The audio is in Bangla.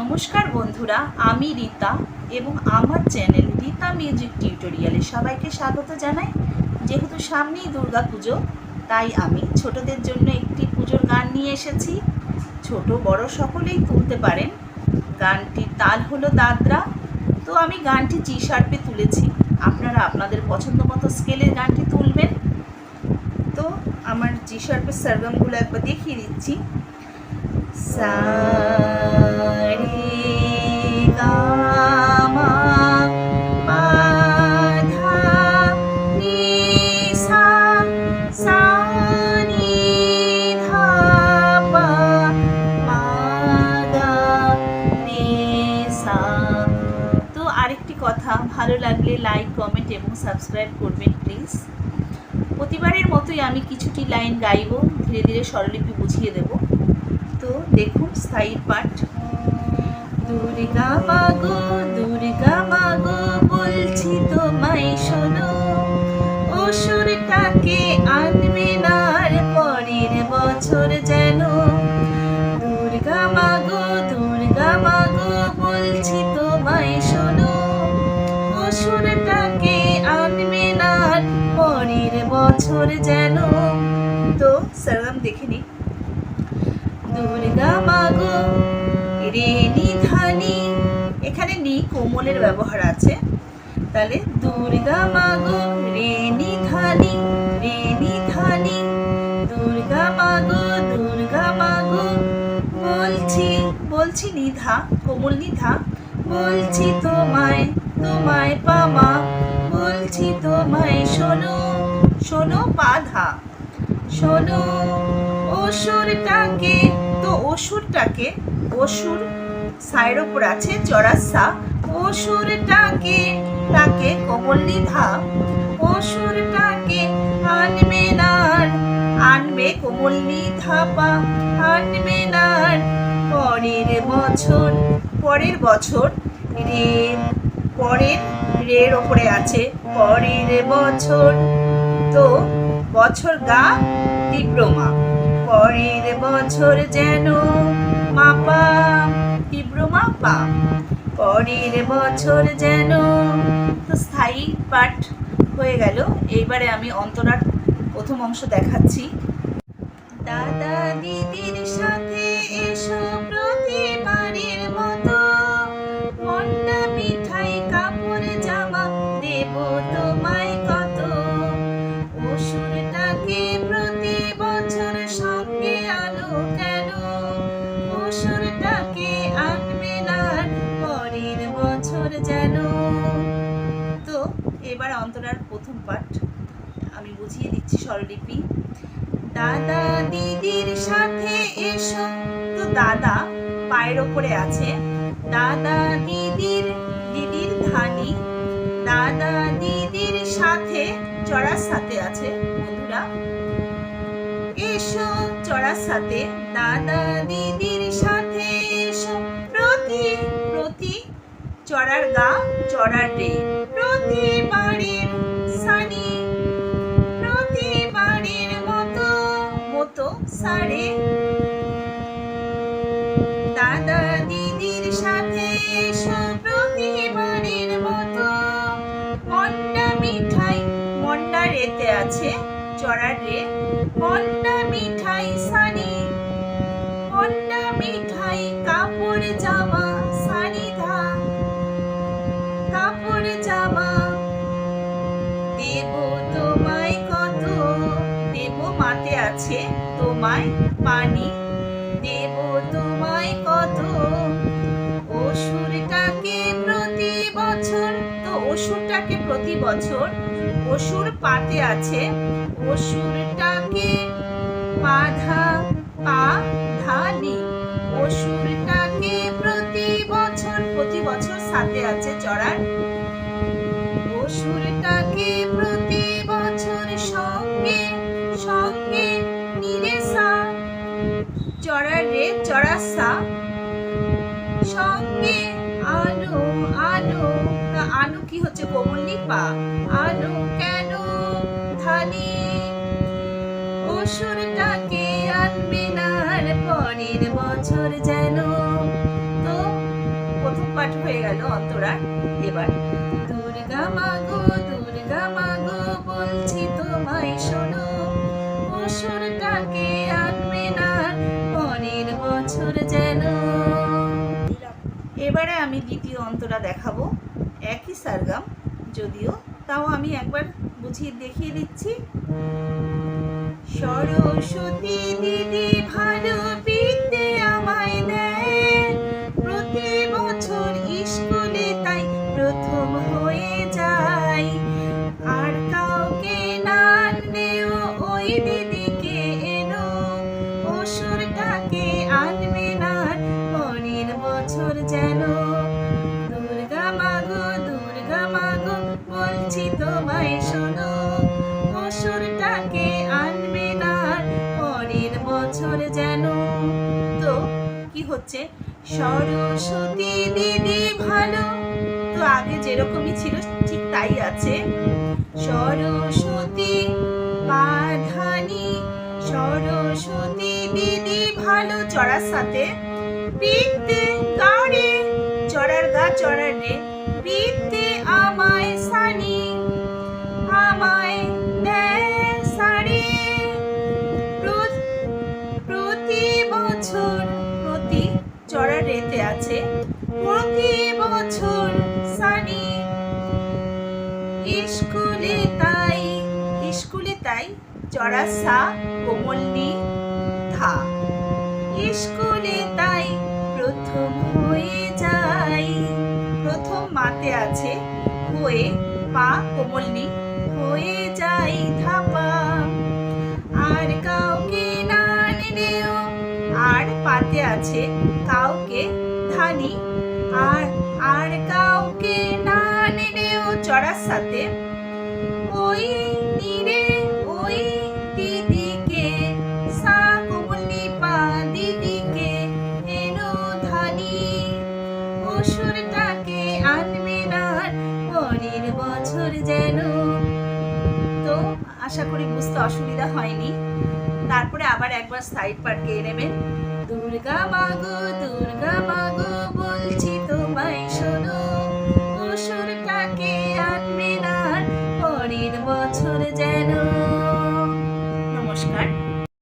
নমস্কার বন্ধুরা, আমি রীতা এবং আমার চ্যানেল রীতা মিউজিক টিউটোরিয়ালে সবাইকে স্বাগত জানাই। যেহেতু সামনেই দুর্গা পুজো, তাই আমি ছোটদের জন্য একটি পুজোর গান নিয়ে এসেছি। ছোট, বড় সকলেই তুলতে পারেন। গানটির তাল হলো দাদরা। তো আমি গানটি জি শার্পে তুলেছি। আপনারা আপনাদের পছন্দ মতো স্কেলের গানটি তুলবেন। তো আমার জি শার্পের সারগামগুলো একবার দেখিয়ে দিচ্ছি। सा ভালো লাগলে লাইক কমেন্ট এবং সাবস্ক্রাইব করবেন প্লিজ প্রতিবারের মতোই আমি কিছুটি লাইন গাইব, ধীরে ধীরে স্বরলিপি বুঝিয়ে দেব। তো দেখুন স্থায়ী পাঠ। দুর্গা মাগো দুর্গা মাগো বলছি তোমায় শোনো। দুর্গা মাগো রে নিধানি এখানে নি কোমলের ব্যবহার আছে। তাহলে দুর্গা মাগো রে নিধানি রে নিধানি দুর্গা মাগো দুর্গা মাগো, বলছি বলছি নিধা, কোমল নিধা। বলছি তোমায় তোমায় পামা। বলছি তোমায় শোনো শোনো পাধা শোনো, অসুরটাকে অসুরটাকে, অসুর সায়ের ওপর আছে চড়াসা অসুরটাকে, তাকে কোমল নিধা অসুরটাকে আনবে নার আনবে কোমল নিধা পা, আনবে নার পরের বছর পরের বছর, রে, পরের রের ওপরে আছে, পরের বছর। তো বছর গা তীব্রমা। পরের বছর যেন মাপা, তীব্র মাপা। পরের বছর যেন তো স্থায়ী পাঠ হয়ে গেল। এইবারে আমি অন্তরার প্রথম অংশ দেখাচ্ছি। প্রথম পাঠ। আমি বুঝিয়ে দিচ্ছি স্বরলিপি। দাদা দিদির সাথে এসো। তো দাদা পায়ের ওপরে আছে। দাদা দিদির দিদির ধানি। দাদা দিদির সাথে চড়ার সাথে আছে। বন্ধুরা, এসো চড়ার সাথে। দাদা দিদির সাথে এসো। প্রতি প্রতি চড়ার গা, চড়ার রে। প্রতিবারের সানি সারে। দাদা দিদির সাথে প্রতিবারের মতো মন্ডা মিঠাই, মন্ডা রেতে আছে, চড়ার রে। মন্ডা মিঠাই সানি, মন্ডা মিঠাই কাপড় জামা। আছে তোমায় পানি দেব তোমায় কত? অসুরটাকে প্রতি বছর, তো অসুরটাকে প্রতি বছর অসুর পাতে আছে। অসুরটাকে পাধা পা ধানি। অসুরটাকে প্রতি বছর প্রতি বছর সাথে আছে চড়ার। অসুরটাকে প্রতি চড়ার রে চড়াসা। সঙ্গে আনো আনো আনো কি হচ্ছে কোমল পা আনো কেন ধানি? অসুরটাকে আনবে না পরের বছর যেন? তো পাঠ হয়ে গেল অন্তরা এবার দ্বিতীয় অন্তরা দেখাবো। একই সারগাম, যদিও তাও আমি একবার বুঝিয়ে দেখিয়ে দিচ্ছি। সরস্বতী দিদি ভালো বিদ্যে আমায় দেন। প্রতি বছর স্কুলে তাই প্রথম হয়ে যাই। আর কাউকে না আনলেও ওই দিদিকে এনো। অসুরটাকে আনবে না, পরের বছর যেন হচ্ছে, সরস্বতী দিদি ভালো। তো আগে যেরকমই ছিল, ঠিক তাই আছে। সরস্বতী পাধানি সরস্বতী দিদি ভালো। চড়ার সাথে, পিতে গাড়ে চড়ার গা চড়ার রে বিদ্যে রেতে আছে। প্রতি বছর সানি স্কুলে তাই স্কুলে তাই চড়া সা কোমলনি ধা স্কুলে তাই প্রথম হয়ে যাই প্রথম মাতে আছে, হয়ে পা কোমলনি পাতে আছে কাউকে ধানি, আর আর কাউকে না নিলেও চড়ার সাথে ওই নীরে, ওই দিদিকে সা কোমলনি পা দিদিকে এনো ধানি। অসুরটাকে আনবে না, পরের বছর যেন। তো আশা করি বুঝতে অসুবিধা হয়নি। তারপরে আবার একবার সাইড গেয়ে নেবেন। দুর্গা মাগো দুর্গা মাগো